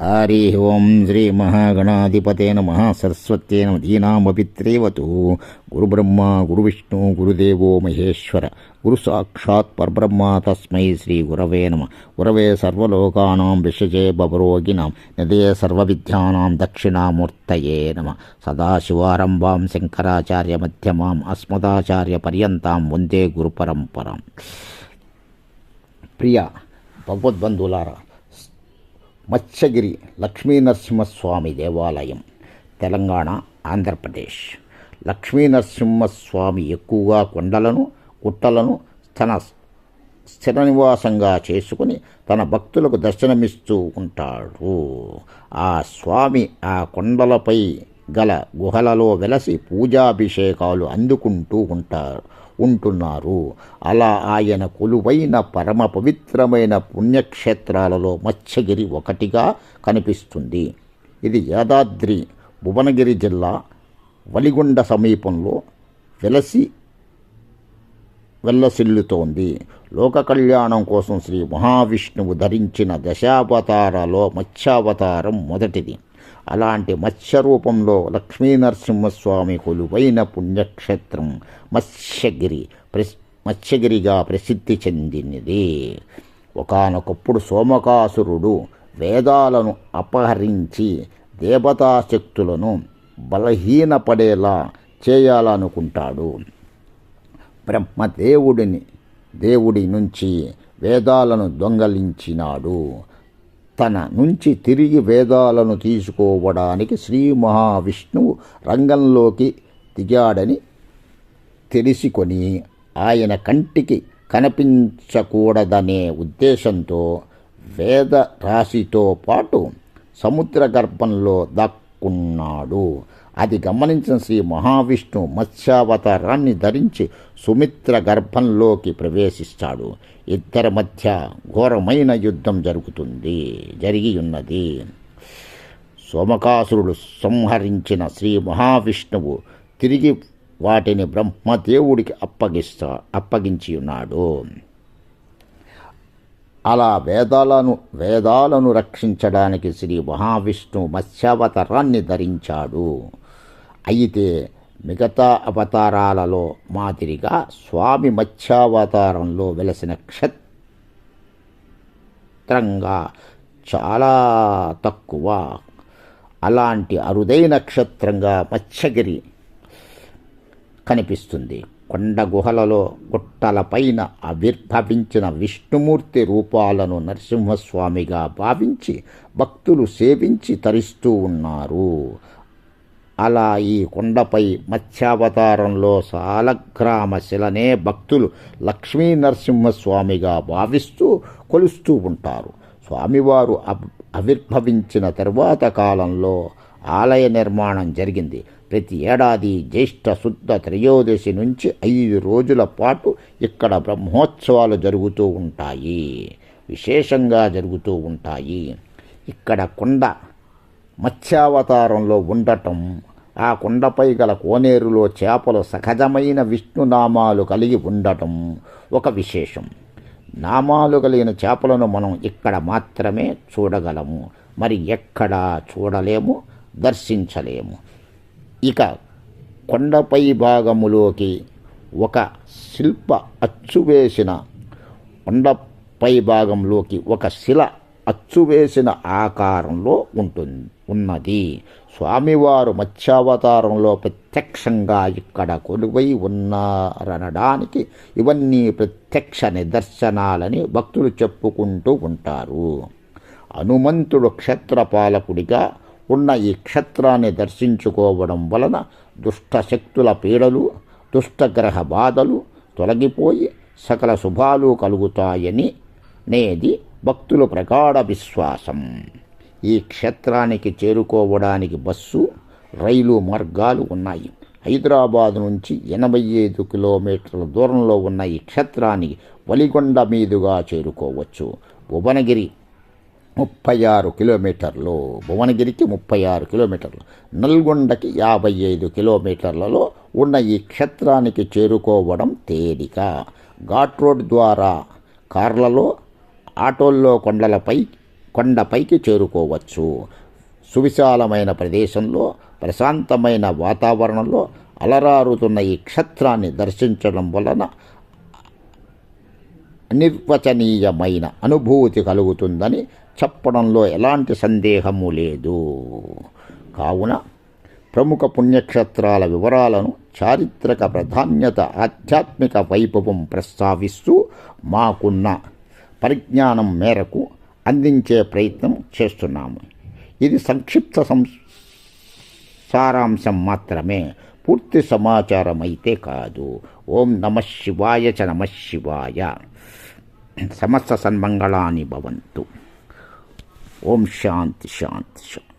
హరి ఓం శ్రీ మహాగణాధిపతే నమ. సరస్వత్యే నమ. దీనామపిత్రేవతు గురుబ్రహ్మ గురువిష్ణు గురుదేవో మహేశ్వర. గురు సాక్షాత్ పరబ్రహ్మ తస్మై శ్రీ గురవే నమ. గురవే సర్వలోకానాం విషజే భవరోగిణాం నిదే సర్వవిద్యానాం దక్షిణామూర్తయే నమ. సదాశివారంభాం శంకరాచార్య మధ్యమాం అస్మదాచార్య పర్యంతాం వందే గురుపరంపరాం ప్రియ భగవద్బంధులారా మత్స్యగిరి లక్ష్మీనరసింహస్వామి దేవాలయం తెలంగాణ ఆంధ్రప్రదేశ్. లక్ష్మీనరసింహస్వామి ఎక్కువగా కొండలను గుట్టలను తన స్థిర నివాసంగా చేసుకుని తన భక్తులకు దర్శనమిస్తూ ఉంటాడు. ఆ స్వామి ఆ కొండలపై గల గుహలలో వెలసి పూజాభిషేకాలు అందుకుంటూ ఉంటారు. ఉంటున్నారు. అలా ఆయన కొలువైన పరమ పవిత్రమైన పుణ్యక్షేత్రాలలో మత్స్యగిరి ఒకటిగా కనిపిస్తుంది. ఇది యాదాద్రి భువనగిరి జిల్లా వలిగొండ సమీపంలో వెలసి వెల్లసిల్లుతోంది. లోక కళ్యాణం కోసం శ్రీ మహావిష్ణువు ధరించిన దశావతారాలో మత్స్యావతారం మొదటిది. అలాంటి మత్స్య రూపంలో లక్ష్మీనరసింహస్వామి కొలువైన పుణ్యక్షేత్రం మత్స్యగిరి ప్రస్ మత్స్యగిరిగా ప్రసిద్ధి చెందినది. ఒకనొకప్పుడు సోమకాసురుడు వేదాలను అపహరించి దేవతాశక్తులను బలహీనపడేలా చేయాలనుకుంటాడు. బ్రహ్మదేవుడిని దేవుడి నుంచి వేదాలను దొంగలించినాడు. తన నుంచి తిరిగి వేదాలను తీసుకోవడానికి శ్రీ మహావిష్ణువు రంగంలోకి దిగాడని తెలుసుకొని ఆయన కంటికి కనిపించకూడదనే ఉద్దేశంతో వేద రాశితో పాటు సముద్ర గర్భంలో దాక్కున్నాడు. అది గమనించిన శ్రీ మహావిష్ణు మత్స్యావతారాన్ని ధరించి సుమిత్ర గర్భంలోకి ప్రవేశిస్తాడు. ఇద్దరి మధ్య ఘోరమైన యుద్ధం జరుగుతుంది జరిగి ఉన్నది సోమకాసురుడు సంహరించిన శ్రీ మహావిష్ణువు తిరిగి వాటిని బ్రహ్మదేవుడికి అప్పగిస్తా అప్పగించి ఉన్నాడు అలా వేదాలను వేదాలను రక్షించడానికి శ్రీ మహావిష్ణువు మత్స్యావతారాన్ని ధరించాడు. అయితే మిగతా అవతారాలలో మాదిరిగా స్వామి మత్స్యావతారంలో వెలసిన క్షత్రంగా చాలా తక్కువ. అలాంటి అరుదైన నక్షత్రంగా మత్స్యగిరి కనిపిస్తుంది. కొండ గుహలలో గుట్టలపైన ఆవిర్భవించిన విష్ణుమూర్తి రూపాలను నరసింహస్వామిగా భావించి భక్తులు సేవించి తరిస్తూ ఉన్నారు. అలా ఈ కొండపై మత్స్యావతారంలో సాలగ్రామ శిలనే భక్తులు లక్ష్మీ నరసింహస్వామిగా భావిస్తూ కొలుస్తూ ఉంటారు. స్వామివారు ఆవిర్భవించిన తరువాత కాలంలో ఆలయ నిర్మాణం జరిగింది. ప్రతి ఏడాది జ్యేష్ఠ శుద్ధ త్రయోదశి నుంచి ఐదు రోజుల పాటు ఇక్కడ బ్రహ్మోత్సవాలు జరుగుతూ ఉంటాయి. విశేషంగా జరుగుతూ ఉంటాయి. ఇక్కడ కొండ మత్స్యావతారంలో ఉండటం ఆ కొండపై గల కోనేరులో చేపలు సహజమైన విష్ణునామాలు కలిగి ఉండటం ఒక విశేషం. నామాలు కలిగిన చేపలను మనం ఇక్కడ మాత్రమే చూడగలము. మరి ఎక్కడా చూడలేము దర్శించలేము. ఇక కొండపై భాగములోకి ఒక శిల్ప అచ్చు వేసిన కొండపై భాగంలోకి ఒక శిల అచ్చువేసిన ఆకారంలో ఉంటుంది ఉన్నది. స్వామివారు మత్స్యావతారంలో ప్రత్యక్షంగా ఇక్కడ కొలువై ఉన్నారనడానికి ఇవన్నీ ప్రత్యక్ష నిదర్శనాలని భక్తులు చెప్పుకుంటూ ఉంటారు. హనుమంతుడు క్షేత్రపాలకుడిగా ఉన్న ఈ క్షేత్రాన్ని దర్శించుకోవడం వలన దుష్టశక్తుల పీడలు దుష్టగ్రహ బాధలు తొలగిపోయి సకల శుభాలు కలుగుతాయని నేది భక్తుల ప్రగాఢ విశ్వాసం. ఈ క్షేత్రానికి చేరుకోవడానికి బస్సు రైలు మార్గాలు ఉన్నాయి. హైదరాబాద్ నుంచి ఎనభై ఐదు కిలోమీటర్ల దూరంలో ఉన్న ఈ క్షేత్రానికి వలిగొండ మీదుగా చేరుకోవచ్చు. భువనగిరి ముప్పై ఆరు కిలోమీటర్లు. భువనగిరికి ముప్పై ఆరు కిలోమీటర్లు. నల్గొండకి యాభై ఐదు కిలోమీటర్లలో ఉన్న ఈ క్షేత్రానికి చేరుకోవడం తేలిక. ఘాట్ రోడ్ ద్వారా కార్లలో ఆటోల్లో కొండలపై కొండపైకి చేరుకోవచ్చు. సువిశాలమైన ప్రదేశంలో ప్రశాంతమైన వాతావరణంలో అలరారుతున్న ఈ క్షేత్రాన్ని దర్శించడం వలన అనిర్వచనీయమైన అనుభూతి కలుగుతుందని చెప్పడంలో ఎలాంటి సందేహము లేదు. కావున ప్రముఖ పుణ్యక్షేత్రాల వివరాలను చారిత్రక ప్రాధాన్యత ఆధ్యాత్మిక వైభవం ప్రస్తావిస్తూ మాకున్న పరిజ్ఞానం మేరకు అందించే ప్రయత్నం చేస్తున్నాము. ఇది సంక్షిప్త సం సారాంశం మాత్రమే. పూర్తి సమాచారం అయితే కాదు. ఓం నమ శివాయ చ నమ శివాయ. సమస్త సన్మంగళాని భవంతు. ఓం శాంతి శాంతి శాంతి.